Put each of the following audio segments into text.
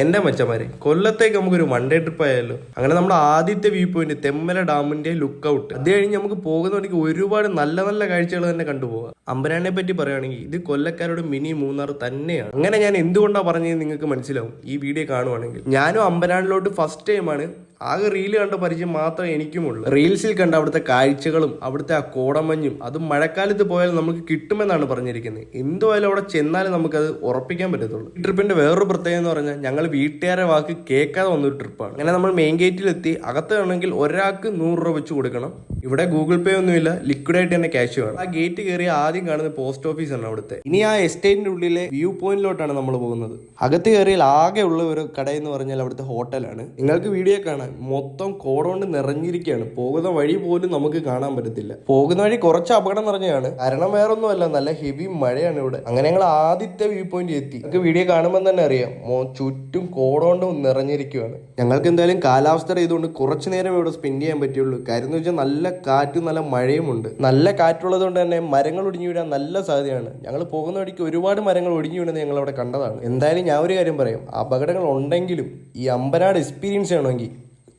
എന്റെ മച്ചമാരെ കൊല്ലത്തേക്ക് നമുക്കൊരു വൺ ഡേ ട്രിപ്പ് ആയാലോ? അങ്ങനെ നമ്മുടെ ആദ്യത്തെ വ്യൂ പോയിന്റ് തെമ്മല ഡാമിന്റെ ലുക്ക് ഔട്ട് അത് കഴിഞ്ഞ് നമുക്ക് പോകുന്ന വഴിക്ക് ഒരുപാട് നല്ല നല്ല കാഴ്ചകൾ തന്നെ കണ്ടുപോകാം അമ്പരാനെ പറ്റി പറയുകയാണെങ്കിൽ ഇത് കൊല്ലക്കാരുടെ മിനി മൂന്നാർ തന്നെയാണ്. അങ്ങനെ ഞാൻ എന്തുകൊണ്ടാണ് പറഞ്ഞത് നിങ്ങൾക്ക് മനസ്സിലാവും. ഈ വീഡിയോ കാണുവാണെങ്കിൽ. ഞാനും അമ്പരാനിലോട്ട് ഫസ്റ്റ് ടൈമാണ് ആകെ റീൽ കണ്ട പരിചയം മാത്രമേ എനിക്കുമുള്ളൂ. റീൽസിൽ കണ്ട അവിടുത്തെ കാഴ്ചകളും അവിടുത്തെ ആ കോടമഞ്ഞും അതും മഴക്കാലത്ത് പോയാൽ നമുക്ക് കിട്ടുമെന്നാണ് പറഞ്ഞിരിക്കുന്നത്. എന്തുമായാലും അവിടെ ചെന്നാലും നമുക്കത് ഉറപ്പിക്കാൻ പറ്റത്തുള്ളൂ. ഈ ട്രിപ്പിന്റെ വേറൊരു പ്രത്യേകത എന്ന് പറഞ്ഞാൽ ഞങ്ങൾ വീട്ടുകാരെ വാക്ക് കേൾക്കാതെ വന്നൊരു ട്രിപ്പാണ്. അങ്ങനെ നമ്മൾ മെയിൻ ഗേറ്റിലെത്തി അകത്ത് വേണമെങ്കിൽ ഒരാൾക്ക് നൂറ് രൂപ വെച്ച് കൊടുക്കണം. ഇവിടെ ഗൂഗിൾ പേ ഒന്നുമില്ല ലിക്വിഡായിട്ട് തന്നെ ക്യാഷ് വേണം. ആ ഗേറ്റ് കയറി ആദ്യം കാണുന്നത് പോസ്റ്റ് ഓഫീസ് ആണ് അവിടുത്തെ. ഇനി ആ എസ്റ്റേറ്റിന്റെ ഉള്ളിലെ വ്യൂ പോയിന്റിലോട്ടാണ് നമ്മൾ പോകുന്നത്. അകത്ത് കയറിയാൽ ആകെ ഉള്ള ഒരു കട എന്ന് പറഞ്ഞാൽ അവിടുത്തെ ഹോട്ടലാണ് നിങ്ങൾക്ക് വീഡിയോ കാണാൻ മൊത്തം കോടോണ്ട് നിറഞ്ഞിരിക്കുകയാണ്. പോകുന്ന വഴി പോലും നമുക്ക് കാണാൻ പറ്റത്തില്ല. പോകുന്ന വഴി കുറച്ച് അപകടം നിറഞ്ഞതാണ്. കാരണം വേറൊന്നുമല്ല നല്ല ഹെവി മഴയാണ് ഇവിടെ. അങ്ങനെ ഞങ്ങൾ ആദ്യത്തെ വ്യൂ പോയിന്റ് എത്തി. നിങ്ങൾക്ക് വീഡിയോ കാണുമ്പോൾ തന്നെ അറിയാം. ചുറ്റും കോടോണ്ട് നിറഞ്ഞിരിക്കുകയാണ് ഞങ്ങൾക്ക് എന്തായാലും കാലാവസ്ഥ ഇതുകൊണ്ട് കുറച്ച് നേരം ഇവിടെ സ്പെൻഡ് ചെയ്യാൻ പറ്റുള്ളൂ. കാര്യം എന്ന് വെച്ചാൽ നല്ല കാറ്റും നല്ല മഴയുമുണ്ട്. നല്ല കാറ്റുള്ളത് കൊണ്ട് തന്നെ മരങ്ങൾ ഒടിഞ്ഞു വീഴാൻ നല്ല സാധ്യതയാണ്. ഞങ്ങൾ പോകുന്ന വഴിക്ക് ഒരുപാട് മരങ്ങൾ ഒടിഞ്ഞു വീഴുന്നത് ഞങ്ങൾ അവിടെ കണ്ടതാണ്. എന്തായാലും ഞാൻ ഒരു കാര്യം പറയാം. അപകടങ്ങൾ ഉണ്ടെങ്കിലും ഈ അമ്പനാട് എക്സ്പീരിയൻസ് ചെയ്യണമെങ്കിൽ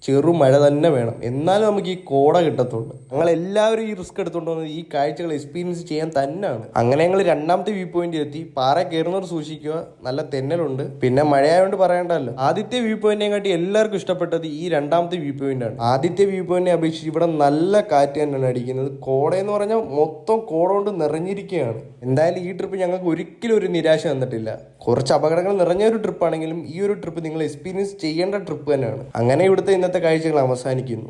ചെറു മഴ തന്നെ വേണം. എന്നാലും നമുക്ക് ഈ കോട കിട്ടത്തുള്ളൂ ഞങ്ങൾ എല്ലാവരും ഈ റിസ്ക് എടുത്തുകൊണ്ട് വന്നത് ഈ കാഴ്ചകൾ എക്സ്പീരിയൻസ് ചെയ്യാൻ തന്നെയാണ് അങ്ങനെ ഞങ്ങൾ രണ്ടാമത്തെ വ്യൂ പോയിന്റ് എത്തി. പാറ കയറുന്നവർ സൂക്ഷിക്കുക. നല്ല തെന്നലുണ്ട്. പിന്നെ മഴയായതുകൊണ്ട് പറയണ്ടല്ലോ. ആദ്യത്തെ വ്യൂ പോയിന്റിനെ കാട്ടി എല്ലാവർക്കും ഇഷ്ടപ്പെട്ടത് ഈ രണ്ടാമത്തെ വ്യൂ പോയിന്റ് ആണ്. ആദ്യത്തെ വ്യൂ പോയിന്റിനെ അപേക്ഷിച്ച് ഇവിടെ നല്ല കാറ്റ് തന്നെയാണ് അടിക്കുന്നത്. കോട എന്ന് പറഞ്ഞാൽ മൊത്തം കോട കൊണ്ട് നിറഞ്ഞിരിക്കുകയാണ്. എന്തായാലും ഈ ട്രിപ്പ് ഞങ്ങൾക്ക് ഒരിക്കലും ഒരു നിരാശ തന്നിട്ടില്ല. കുറച്ച് അപകടങ്ങൾ നിറഞ്ഞ ഒരു ട്രിപ്പ് ആണെങ്കിലും ഈ ഒരു ട്രിപ്പ് നിങ്ങൾ എക്സ്പീരിയൻസ് ചെയ്യേണ്ട ട്രിപ്പ് തന്നെയാണ്. അങ്ങനെ ഇവിടുത്തെ ഇന്നത്തെ കാഴ്ചകൾ അവസാനിക്കുന്നു.